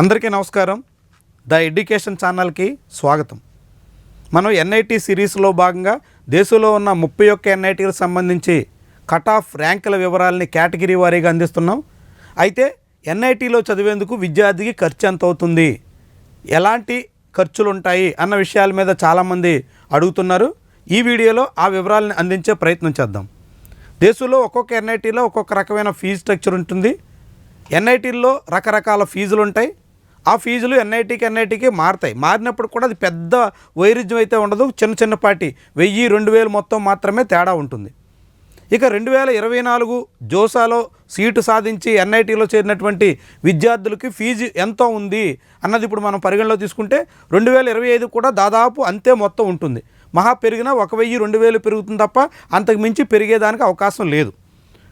అందరికీ నమస్కారం. The education ఛానల్కి స్వాగతం. మనం ఎన్ఐటి సిరీస్లో భాగంగా దేశంలో ఉన్న ముప్పై ఒక్క ఎన్ఐటీలకు సంబంధించి కట్ ఆఫ్ ర్యాంకుల వివరాలని కేటగిరీ వారీగా అందిస్తున్నాం. అయితే ఎన్ఐటీలో చదివేందుకు విద్యార్థికి ఖర్చు ఎంత అవుతుంది? ఎలాంటి ఖర్చులు ఉంటాయి? అన్న విషయాల మీద చాలామంది అడుగుతున్నారు. ఈ వీడియోలో ఆ వివరాలను అందించే ప్రయత్నం చేద్దాం. దేశంలో ఒక్కొక్క ఎన్ఐటీలో ఒక్కొక్క రకమైన ఫీజు స్ట్రక్చర్ ఉంటుంది. ఎన్ఐటీల్లో రకరకాల ఫీజులు ఉంటాయి. ఆ ఫీజులు ఎన్ఐటీకి ఎన్ఐటీకి మారుతాయి. మారినప్పుడు కూడా అది పెద్ద వైరుధ్యం అయితే ఉండదు. చిన్న చిన్నపాటి వెయ్యి రెండు వేలు మొత్తం మాత్రమే తేడా ఉంటుంది. ఇక రెండు వేల ఇరవై నాలుగు జోసాలో సీటు సాధించి ఎన్ఐటీలో చేరినటువంటి విద్యార్థులకి ఫీజు ఎంత ఉంది అన్నది ఇప్పుడు మనం పరిగణలో తీసుకుంటే రెండు వేల ఇరవై ఐదు కూడా దాదాపు అంతే మొత్తం ఉంటుంది. మహా పెరిగినా ఒక వెయ్యి రెండు వేలు పెరుగుతుంది తప్ప అంతకు మించి పెరిగేదానికి అవకాశం లేదు.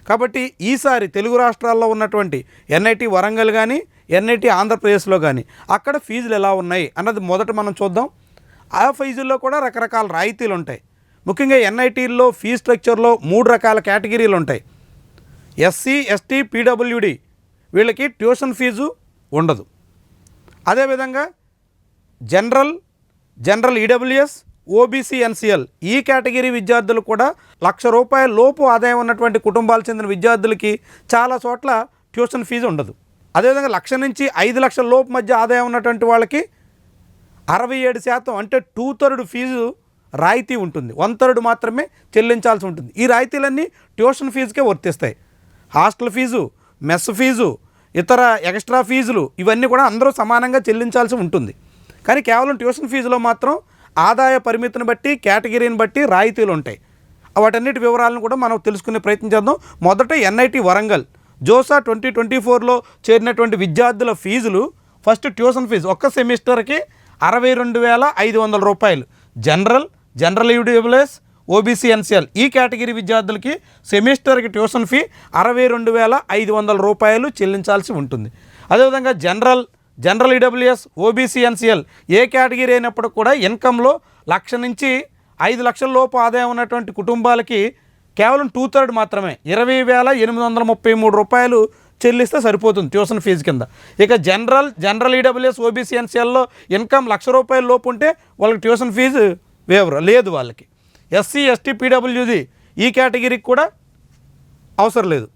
కాబట్టి ఈసారి తెలుగు రాష్ట్రాల్లో ఉన్నటువంటి ఎన్ఐటి వరంగల్ కానీ ఎన్ఐటి ఆంధ్రప్రదేశ్లో కానీ అక్కడ ఫీజులు ఎలా ఉన్నాయి అన్నది మొదట మనం చూద్దాం. ఆ ఫీజుల్లో కూడా రకరకాల రాయితీలు ఉంటాయి. ముఖ్యంగా ఎన్ఐటీల్లో ఫీజు స్ట్రక్చర్లో మూడు రకాల కేటగిరీలు ఉంటాయి. ఎస్సీ ఎస్టీ పీడబ్ల్యూడి వీళ్ళకి ట్యూషన్ ఫీజు ఉండదు. అదేవిధంగా general general EWS OBC NCL ఈ కేటగిరీ విద్యార్థులు కూడా లక్ష రూపాయల లోపు ఆదాయం ఉన్నటువంటి కుటుంబాలు చెందిన విద్యార్థులకి చాలా చోట్ల ట్యూషన్ ఫీజు ఉండదు. అదేవిధంగా లక్ష నుంచి ఐదు లక్షల లోపు మధ్య ఆదాయం ఉన్నటువంటి వాళ్ళకి అరవై ఏడు శాతం అంటే టూ థర్డ్ ఫీజు రాయితీ ఉంటుంది. వన్ థర్డ్ మాత్రమే చెల్లించాల్సి ఉంటుంది. ఈ రాయితీలన్నీ ట్యూషన్ ఫీజుకే వర్తిస్తాయి. హాస్టల్ ఫీజు మెస్ ఫీజు ఇతర ఎక్స్ట్రా ఫీజులు ఇవన్నీ కూడా అందరూ సమానంగా చెల్లించాల్సి ఉంటుంది. కానీ కేవలం ట్యూషన్ ఫీజులో మాత్రం ఆదాయ పరిమితిని బట్టి కేటగిరీని బట్టి రాయితీలు ఉంటాయి. వాటన్నిటి వివరాలను కూడా మనం తెలుసుకునే ప్రయత్నం చేద్దాం. మొదట NIT Warangal. JoSAA twenty twenty ఫోర్లో చేరినటువంటి విద్యార్థుల ఫీజులు ఫస్ట్ ట్యూషన్ ఫీజు ఒక్క సెమిస్టర్కి అరవై రెండు వేల ఐదు వందల రూపాయలు. General general EWS OBC NCL ఈ కేటగిరీ విద్యార్థులకి సెమిస్టర్కి ట్యూషన్ ఫీ అరవై రెండు వేల ఐదు వందల రూపాయలు చెల్లించాల్సి ఉంటుంది. అదేవిధంగా general general EWS OBC NCL ఏ కేటగిరీ అయినప్పుడు కూడా ఇన్కంలో లక్ష నుంచి ఐదు లక్షల లోపు ఆదాయం ఉన్నటువంటి కుటుంబాలకి కేవలం టూ థర్డ్ మాత్రమే. ఇరవై వేల ఎనిమిది వందల ముప్పై మూడు రూపాయలు చెల్లిస్తే సరిపోతుంది ట్యూషన్ ఫీజు కింద. ఇక జనరల్ జనరల్ ఈడబ్ల్యూఎస్ ఓబీసీ ఎన్సీఎల్లో ఇన్కమ్ లక్ష రూపాయల లోపు ఉంటే వాళ్ళకి ట్యూషన్ ఫీజు వేవరు లేదు వాళ్ళకి. ఎస్సీ ఎస్టీ పీడబ్ల్యూది ఈ కేటగిరీకి కూడా అవసరం లేదు.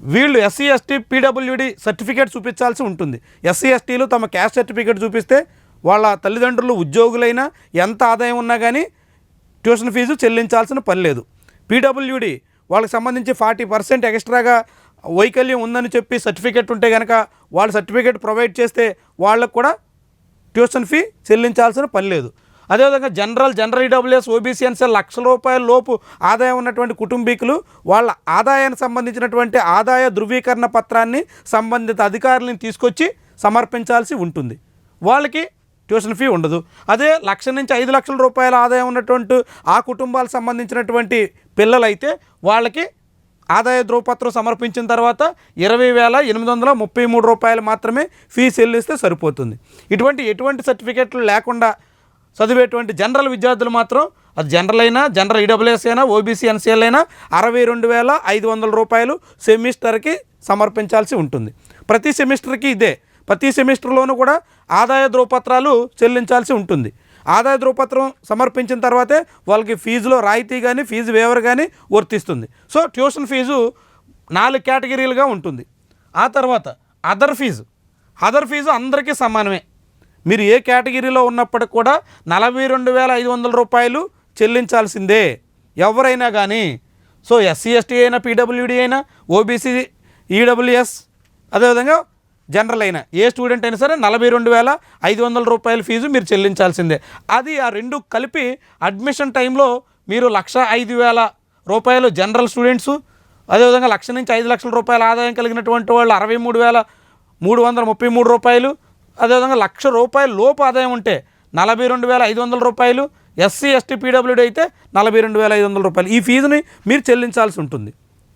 వీళ్ళు ఎస్సీ ఎస్టీ పీడబ్ల్యూడి సర్టిఫికేట్ చూపించాల్సి ఉంటుంది. ఎస్సీ ఎస్టీలు తమ క్యాస్ట్ సర్టిఫికేట్ చూపిస్తే వాళ్ళ తల్లిదండ్రులు ఉద్యోగులైనా ఎంత ఆదాయం ఉన్నా కానీ ట్యూషన్ ఫీజు చెల్లించాల్సిన పని లేదు. పీడబ్ల్యూడి వాళ్ళకి సంబంధించి ఫార్టీ పర్సెంట్ ఎక్స్ట్రాగా వైకల్యం ఉందని చెప్పి సర్టిఫికేట్ ఉంటే కనుక వాళ్ళ సర్టిఫికేట్ ప్రొవైడ్ చేస్తే వాళ్ళకు కూడా ట్యూషన్ ఫీ చెల్లించాల్సిన పని లేదు. అదేవిధంగా general general EWS OBC NCL లక్షల రూపాయల లోపు ఆదాయం ఉన్నటువంటి కుటుంబీకులు వాళ్ళ ఆదాయానికి సంబంధించినటువంటి ఆదాయ ధృవీకరణ పత్రాన్ని సంబంధిత అధికారులను తీసుకొచ్చి సమర్పించాల్సి ఉంటుంది. వాళ్ళకి ట్యూషన్ ఫీ ఉండదు. అదే లక్ష నుంచి ఐదు లక్షల రూపాయల ఆదాయం ఉన్నటువంటి ఆ కుటుంబాలకు సంబంధించినటువంటి పిల్లలైతే వాళ్ళకి ఆదాయ ధృవపత్రం సమర్పించిన తర్వాత ఇరవై వేల ఎనిమిది వందల ముప్పై మూడు రూపాయలు మాత్రమే ఫీజు చెల్లిస్తే సరిపోతుంది. ఇటువంటి ఎటువంటి సర్టిఫికెట్లు లేకుండా చదివేటువంటి జనరల్ విద్యార్థులు మాత్రం అది జనరల్ అయినా జనరల్ ఈడబ్ల్యూఎస్ అయినా ఓబీసీ ఎన్సీఎల్ అయినా అరవై రెండు వేల ఐదు వందల రూపాయలు సెమిస్టర్కి సమర్పించాల్సి ఉంటుంది. ప్రతి సెమిస్టర్కి ఇదే. ప్రతి సెమిస్టర్లోనూ కూడా ఆదాయ ధృవపత్రాలు చెల్లించాల్సి ఉంటుంది. ఆదాయ ధృవపత్రం సమర్పించిన తర్వాతే వాళ్ళకి ఫీజులో రాయితీ కానీ ఫీజు వేవర్ కానీ వర్తిస్తుంది. సో ట్యూషన్ ఫీజు నాలుగు కేటగిరీలుగా ఉంటుంది. ఆ తర్వాత అదర్ ఫీజు. అదర్ ఫీజు అందరికీ సమానమే. మీరు ఏ కేటగిరీలో ఉన్నప్పటికి కూడా నలభై రెండు వేల ఐదు వందల రూపాయలు చెల్లించాల్సిందే. ఎవరైనా కానీ సో ఎస్సీ ఎస్టీ అయినా పీడబ్ల్యూడి అయినా ఓబీసీ ఈడబ్ల్యూఎస్ అదేవిధంగా జనరల్ అయినా ఏ స్టూడెంట్ అయినా సరే నలభై రెండు వేల ఐదు వందల రూపాయల ఫీజు మీరు చెల్లించాల్సిందే. అది ఆ రెండు కలిపి అడ్మిషన్ టైంలో మీరు లక్ష ఐదు వేల రూపాయలు జనరల్ స్టూడెంట్స్ అదేవిధంగా లక్ష నుంచి ఐదు లక్షల రూపాయల ఆదాయం కలిగినటువంటి వాళ్ళు అరవై మూడు వేల మూడు వందల ముప్పై మూడు రూపాయలు అదేవిధంగా లక్ష రూపాయల లోపు ఆదాయం ఉంటే నలభై రెండు వేల ఐదు వందల రూపాయలు ఎస్సీ ఎస్టీ పీడబ్ల్యూడీ అయితే నలభై రెండు వేల ఐదు వందల రూపాయలు. ఈ ఫీజుని మీరు చెల్లించాల్సి ఉంటుంది.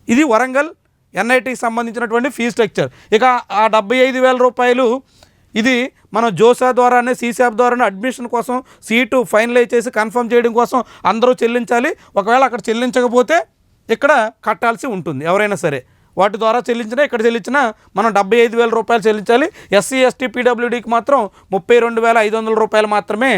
ఇది వరంగల్ ఎన్ఐటికి సంబంధించినటువంటి ఫీ స్ట్రక్చర్. ఇక ఆ డెబ్బై ఐదు వేల రూపాయలు ఇది మనం జోసా ద్వారానే సీసాప్ ద్వారానే అడ్మిషన్ కోసం సీటు ఫైనలైజ్ చేసి కన్ఫర్మ్ చేయడం కోసం అందరూ చెల్లించాలి. ఒకవేళ అక్కడ చెల్లించకపోతే ఇక్కడ కట్టాల్సి ఉంటుంది ఎవరైనా సరే. వాటి ద్వారా చెల్లించినా ఇక్కడ చెల్లించినా మనం డెబ్బై ఐదు వేల రూపాయలు చెల్లించాలి. ఎస్సీ ఎస్టీ పీడబ్ల్యూడీకి మాత్రం ముప్పై రెండు వేల ఐదు వందల రూపాయలు మాత్రమే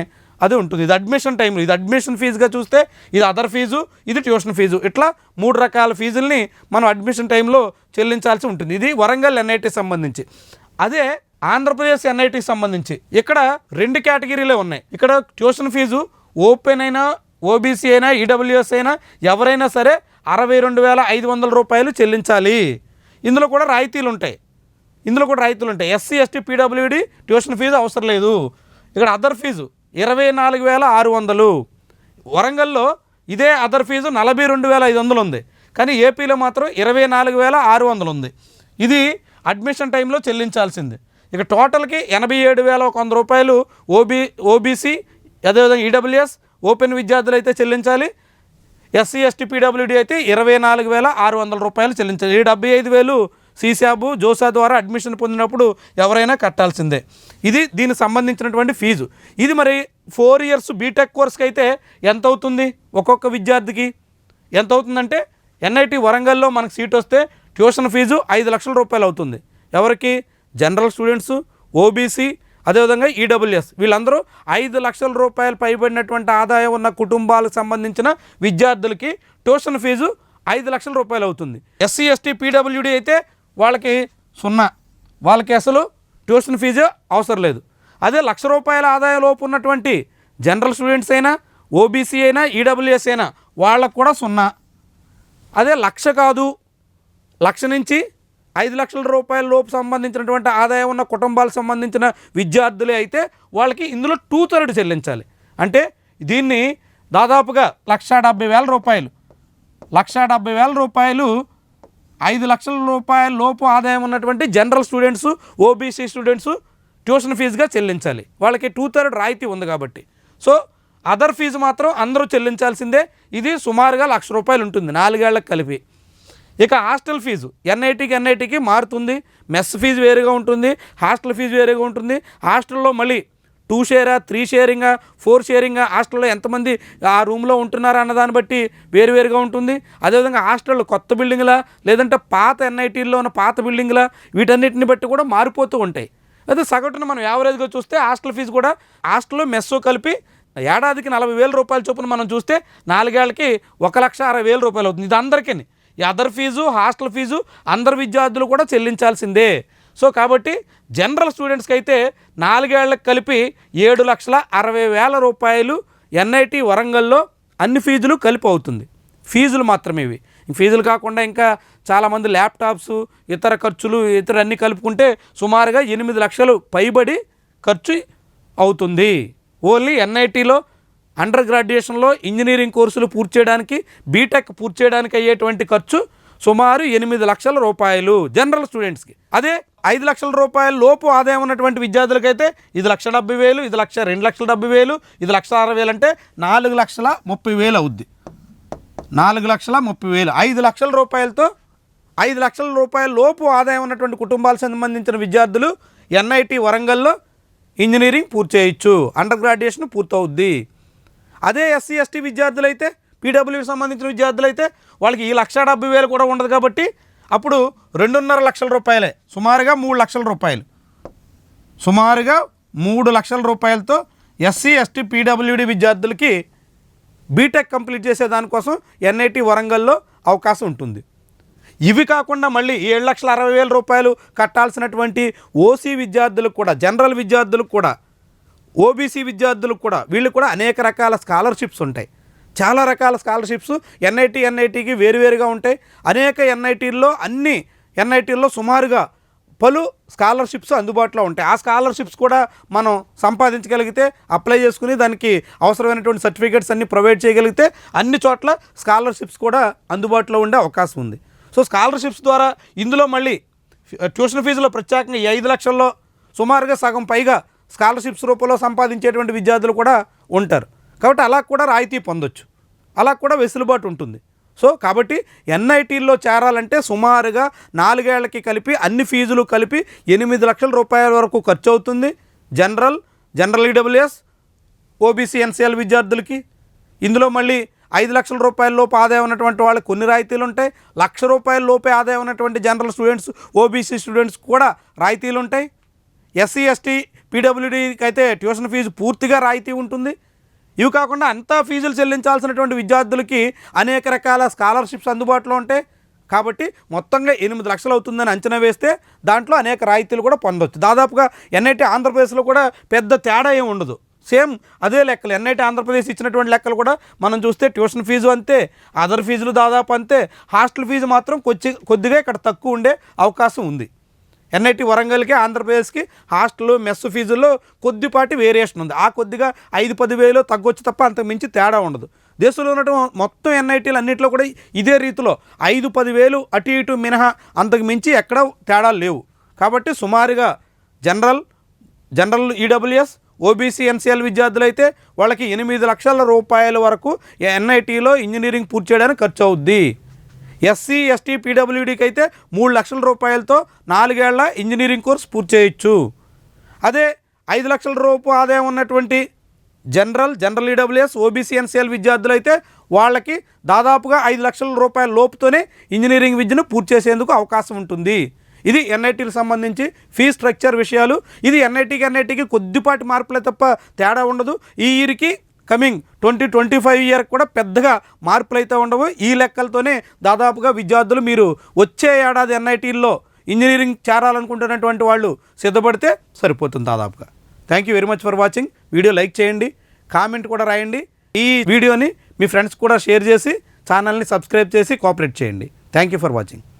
అది ఉంటుంది. ఇది అడ్మిషన్ టైంలో ఇది అడ్మిషన్ ఫీజుగా చూస్తే ఇది అదర్ ఫీజు ఇది ట్యూషన్ ఫీజు. ఇట్లా మూడు రకాల ఫీజుల్ని మనం అడ్మిషన్ టైంలో చెల్లించాల్సి ఉంటుంది. ఇది వరంగల్ ఎన్ఐటి సంబంధించి. అదే ఆంధ్రప్రదేశ్ ఎన్ఐటికి సంబంధించి. ఇక్కడ రెండు కేటగిరీలే ఉన్నాయి. ఇక్కడ ట్యూషన్ ఫీజు ఓపెన్ అయినా ఓబీసీ అయినా ఈడబ్ల్యూఎస్ అయినా ఎవరైనా సరే అరవై రెండు వేల ఐదు వందల రూపాయలు చెల్లించాలి. ఇందులో కూడా రాయితీలు ఉంటాయి. ఇందులో కూడా రాయితీలు ఉంటాయి. SC ST PWD tuition fee అవసరం లేదు. ఇక్కడ అదర్ ఫీజు ఇరవై నాలుగు వేల ఆరు వందలు. వరంగల్లో ఇదే అదర్ ఫీజు నలభై రెండు వేల ఐదు వందలు ఉంది. కానీ ఏపీలో మాత్రం ఇరవై నాలుగు వేల ఆరు వందలు ఉంది. ఇది అడ్మిషన్ టైంలో చెల్లించాల్సింది. ఇక టోటల్కి ఎనభై ఏడు వేల ఒక వంద రూపాయలు ఓబీ ఓబీసీ అదేవిధంగా ఈడబ్ల్యూఎస్ ఓపెన్ విద్యార్థులు అయితే చెల్లించాలి. ఎస్సీ ఎస్టీ పీడబ్ల్యూడీ అయితే ఇరవై నాలుగు వేల ఆరు వందల రూపాయలు చెల్లించాలి ఈ డెబ్బై ఐదు వేలు సీసాబు జోసా ద్వారా అడ్మిషన్ పొందినప్పుడు ఎవరైనా కట్టాల్సిందే. ఇది దీనికి సంబంధించినటువంటి ఫీజు. ఇది మరి ఫోర్ ఇయర్స్ బీటెక్ కోర్స్కి అయితే ఎంత అవుతుంది ఒక్కొక్క విద్యార్థికి ఎంత అవుతుందంటే ఎన్ఐటి వరంగల్లో మనకు సీట్ వస్తే ట్యూషన్ ఫీజు ఐదు లక్షల రూపాయలు అవుతుంది ఎవరికి? జనరల్ స్టూడెంట్స్ ఓబీసీ అదేవిధంగా ఈడబ్ల్యూఎస్ వీళ్ళందరూ ఐదు లక్షల రూపాయలు పైబడినటువంటి ఆదాయం ఉన్న కుటుంబాలకు సంబంధించిన విద్యార్థులకి ట్యూషన్ ఫీజు ఐదు లక్షల రూపాయలు అవుతుంది. ఎస్సీ ఎస్టీ పీడబ్ల్యూడి అయితే వాళ్ళకి సున్నా. వాళ్ళకి అసలు ట్యూషన్ ఫీజు అవసరం లేదు. అదే లక్ష రూపాయల ఆదాయ లోపు ఉన్నటువంటి జనరల్ స్టూడెంట్స్ అయినా ఓబీసీ అయినా ఈడబ్ల్యూఎస్ అయినా వాళ్ళకు కూడా సున్నా. అదే లక్ష కాదు లక్ష నుంచి ఐదు లక్షల రూపాయల లోపు సంబంధించినటువంటి ఆదాయం ఉన్న కుటుంబాలకు సంబంధించిన విద్యార్థులే అయితే వాళ్ళకి ఇందులో టూ థర్డ్ చెల్లించాలి. అంటే దీన్ని దాదాపుగా లక్ష డెబ్బై వేల రూపాయలు. లక్ష డెబ్బై వేల రూపాయలు ఐదు లక్షల రూపాయల లోపు ఆదాయం ఉన్నటువంటి general students OBC students tuition ఫీజుగా చెల్లించాలి. వాళ్ళకి టూ థర్డ్ రాయితీ ఉంది కాబట్టి. సో అదర్ ఫీజు మాత్రం అందరూ చెల్లించాల్సిందే. ఇది సుమారుగా లక్ష రూపాయలు ఉంటుంది. నాలుగేళ్ళకు కలిపి. ఇక హాస్టల్ ఫీజు. ఎన్ఐటికి ఎన్ఐటికి మారుతుంది. మెస్ ఫీజు వేరుగా ఉంటుంది. హాస్టల్ ఫీజు వేరుగా ఉంటుంది. హాస్టల్లో మళ్ళీ టూ షేరా త్రీ షేరింగా ఫోర్ షేరింగా హాస్టల్లో ఎంతమంది ఆ రూమ్లో ఉంటున్నారా అన్న దాన్ని బట్టి వేరువేరుగా ఉంటుంది. అదేవిధంగా హాస్టల్లో కొత్త బిల్డింగ్లా లేదంటే పాత ఎన్ఐటీల్లో ఉన్న పాత బిల్డింగ్లా వీటన్నిటిని బట్టి కూడా మారిపోతూ ఉంటాయి. అదే సగటున మనం యావరేజ్గా చూస్తే హాస్టల్ ఫీజు కూడా హాస్టల్లో మెస్ కలిపి ఏడాదికి నలభై వేల రూపాయల చొప్పున మనం చూస్తే నాలుగేళ్ళకి ఒక లక్ష అరవై వేల రూపాయలు అవుతుంది. ఇది అందరికీ అదర్ ఫీజు హాస్టల్ ఫీజు అందరు విద్యార్థులు కూడా చెల్లించాల్సిందే. సో కాబట్టి జనరల్ స్టూడెంట్స్కి అయితే నాలుగేళ్ళకు కలిపి ఏడు లక్షల అరవై వేల రూపాయలు ఎన్ఐటి వరంగల్లో అన్ని ఫీజులు కలిపి అవుతుంది. ఫీజులు మాత్రమే ఇవి. ఫీజులు కాకుండా ఇంకా చాలామంది ల్యాప్టాప్స్ ఇతర ఖర్చులు ఇతర అన్నీ కలుపుకుంటే సుమారుగా ఎనిమిది లక్షలు పైబడి ఖర్చు అవుతుంది. ఓన్లీ ఎన్ఐటీలో అండర్ గ్రాడ్యుయేషన్లో ఇంజనీరింగ్ కోర్సులు పూర్తి చేయడానికి బీటెక్ పూర్తి చేయడానికి అయ్యేటువంటి ఖర్చు సుమారు ఎనిమిది లక్షల రూపాయలు జనరల్ స్టూడెంట్స్కి. అదే ఐదు లక్షల రూపాయల లోపు ఆదాయం ఉన్నటువంటి విద్యార్థులకైతే ఇది లక్ష డెబ్బై వేలు ఇది లక్ష రెండు లక్షల డెబ్బై వేలు ఇది లక్ష అరవై వేలు అంటే నాలుగు లక్షల ముప్పై వేలు అవుద్ది. నాలుగు లక్షల ముప్పై వేలు. ఐదు లక్షల రూపాయలతో ఐదు లక్షల రూపాయల లోపు ఆదాయం ఉన్నటువంటి కుటుంబాలకు సంబంధించిన విద్యార్థులు ఎన్ఐటి వరంగల్లో ఇంజనీరింగ్ పూర్తి చేయొచ్చు. అండర్ గ్రాడ్యుయేషన్ పూర్తవుద్ది. అదే ఎస్సీ ఎస్టీ విద్యార్థులు అయితే పీడబ్ల్యూకి సంబంధించిన విద్యార్థులు అయితే వాళ్ళకి ఈ లక్ష డెబ్బై వేలు కూడా ఉండదు కాబట్టి అప్పుడు రెండున్నర లక్షల రూపాయలే. సుమారుగా మూడు లక్షల రూపాయలు. సుమారుగా మూడు లక్షల రూపాయలతో ఎస్సీ ఎస్టీ పీడబ్ల్యూడి విద్యార్థులకి బీటెక్ కంప్లీట్ చేసే దానికోసం ఎన్ఐటి వరంగల్లో అవకాశం ఉంటుంది. ఇవి కాకుండా మళ్ళీ ఏడు లక్షల అరవై వేల రూపాయలు కట్టాల్సినటువంటి ఓసీ విద్యార్థులకు కూడా జనరల్ విద్యార్థులకు కూడా ఓబీసీ విద్యార్థులకు కూడా వీళ్ళు కూడా అనేక రకాల స్కాలర్షిప్స్ ఉంటాయి. చాలా రకాల స్కాలర్షిప్స్ ఎన్ఐటి ఎన్ఐటికి వేరువేరుగా ఉంటాయి. అనేక ఎన్ఐటీల్లో అన్ని ఎన్ఐటీల్లో సుమారుగా పలు స్కాలర్షిప్స్ అందుబాటులో ఉంటాయి. ఆ స్కాలర్షిప్స్ కూడా మనం సంపాదించగలిగితే అప్లై చేసుకుని దానికి అవసరమైనటువంటి సర్టిఫికేట్స్ అన్ని ప్రొవైడ్ చేయగలిగితే అన్ని చోట్ల స్కాలర్షిప్స్ కూడా అందుబాటులో ఉండే అవకాశం ఉంది. సో స్కాలర్షిప్స్ ద్వారా ఇందులో మళ్ళీ ట్యూషన్ ఫీజులో ప్రత్యేకంగా ఐదు లక్షల్లో సుమారుగా సగం పైగా స్కాలర్షిప్స్ రూపంలో సంపాదించేటువంటి విద్యార్థులు కూడా ఉంటారు. కాబట్టి అలా కూడా రాయితీ పొందొచ్చు. అలా కూడా వెసులుబాటు ఉంటుంది. సో కాబట్టి ఎన్ఐటీల్లో చేరాలంటే సుమారుగా నాలుగేళ్ళకి కలిపి అన్ని ఫీజులు కలిపి ఎనిమిది లక్షల రూపాయల వరకు ఖర్చు అవుతుంది general general EWS OBC NCL విద్యార్థులకి. ఇందులో మళ్ళీ ఐదు లక్షల రూపాయల లోపు ఆదాయం ఉన్నటువంటి వాళ్ళకి కొన్ని రాయితీలు ఉంటాయి. లక్ష రూపాయల లోపే ఆదాయం ఉన్నటువంటి జనరల్ స్టూడెంట్స్ ఓబీసీ స్టూడెంట్స్ కూడా రాయితీలు ఉంటాయి. ఎస్సీ ఎస్టీ పీడబ్ల్యూడీకి అయితే ట్యూషన్ ఫీజు పూర్తిగా రాయితీ ఉంటుంది. ఇవి కాకుండా అంతా ఫీజులు చెల్లించాల్సినటువంటి విద్యార్థులకి అనేక రకాల స్కాలర్షిప్స్ అందుబాటులో ఉంటాయి. కాబట్టి మొత్తంగా ఎనిమిది లక్షలు అవుతుందని అంచనా వేస్తే దాంట్లో అనేక రాయితీలు కూడా పొందొచ్చు. దాదాపుగా ఎన్ఐటి ఆంధ్రప్రదేశ్లో కూడా పెద్ద తేడా ఏమి ఉండదు. సేమ్ అదే లెక్కలు. ఎన్ఐటి ఆంధ్రప్రదేశ్ ఇచ్చినటువంటి లెక్కలు కూడా మనం చూస్తే ట్యూషన్ ఫీజు అంతే అదర్ ఫీజులు దాదాపు అంతే. హాస్టల్ ఫీజు మాత్రం కొద్ది కొద్దిగా ఇక్కడ తక్కువ ఉండే అవకాశం ఉంది. ఎన్ఐటి వరంగల్కి ఆంధ్రప్రదేశ్కి హాస్టల్ మెస్ ఫీజుల్లో కొద్దిపాటి వేరియేషన్ ఉంది. ఆ కొద్దిగా ఐదు పది వేలు తగ్గొచ్చు తప్ప అంతకు మించి తేడా ఉండదు. దేశంలో ఉన్నటువంటి మొత్తం ఎన్ఐటీలు అన్నింటిలో కూడా ఇదే రీతిలో ఐదు పది వేలు అటు ఇటు మినహా అంతకు మించి ఎక్కడ తేడాలు లేవు. కాబట్టి సుమారుగా general general EWS OBC NCL విద్యార్థులు అయితే వాళ్ళకి ఎనిమిది లక్షల రూపాయల వరకు ఎన్ఐటీలో ఇంజనీరింగ్ పూర్తి చేయడానికి ఖర్చు అవుద్ది ఎస్సీ ఎస్టీ పీడబ్ల్యూడీకి అయితే మూడు లక్షల రూపాయలతో నాలుగేళ్ళ ఇంజనీరింగ్ కోర్స్ పూర్తి చేయొచ్చు. అదే ఐదు లక్షల రూపు ఆదాయం ఉన్నటువంటి general general EWS OBC NCL విద్యార్థులు అయితే వాళ్ళకి దాదాపుగా ఐదు లక్షల రూపాయల లోపుతోనే ఇంజనీరింగ్ విద్యను పూర్తి చేసేందుకు అవకాశం ఉంటుంది. ఇది ఎన్ఐటీకి సంబంధించి ఫీ స్ట్రక్చర్ విషయాలు. ఇది ఎన్ఐటీకి ఎన్ఐటీకి కొద్దిపాటి మార్పులే తప్ప తేడా ఉండదు. ఈ ఇయర్కి coming twenty twenty five year కూడా పెద్దగా మార్పులు అయితే ఉండవు. ఈ లెక్కలతోనే దాదాపుగా విద్యార్థులు మీరు వచ్చే ఏడాది ఎన్ఐటీల్లో ఇంజనీరింగ్ చేరాలనుకుంటున్నటువంటి వాళ్ళు సిద్ధపడితే సరిపోతుంది దాదాపుగా. Thank you very much for watching video like చేయండి కామెంట్ కూడా రాయండి. ఈ వీడియోని మీ ఫ్రెండ్స్ కూడా షేర్ చేసి ఛానల్ని సబ్స్క్రైబ్ చేసి కోఆపరేట్ చేయండి. Thank you for watching